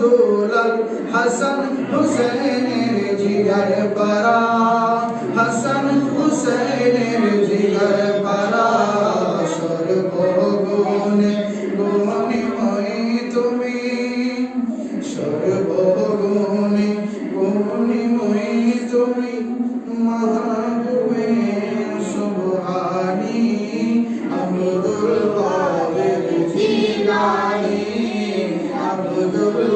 দোলাল হাসান হুসেনের জিগার পারা হাসান হুসেনের জিগার পারা সর্বগুণে গুণময় তুমি সর্বগুণে তুমি। সুবহানি জিলানি বাবরে রাখুন দেলা ওগো কুতুবে রব্বানি আব্দুল কাদের জিলানি আব্দুল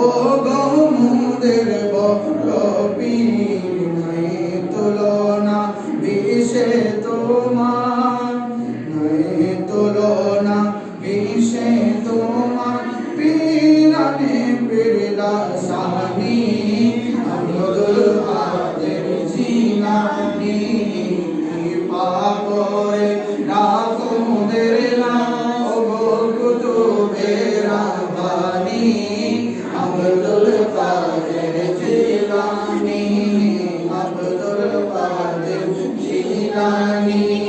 ও গো মুদের বড় পীর নাই তুলনা বিষে তোমার নাই তুলনা বিষে তোমার। পীরানে পীরলা সানি আব্দুল কাদের জিলানি পাপরে রাখুদের না ও গো কুতুবে রাবানি Amém.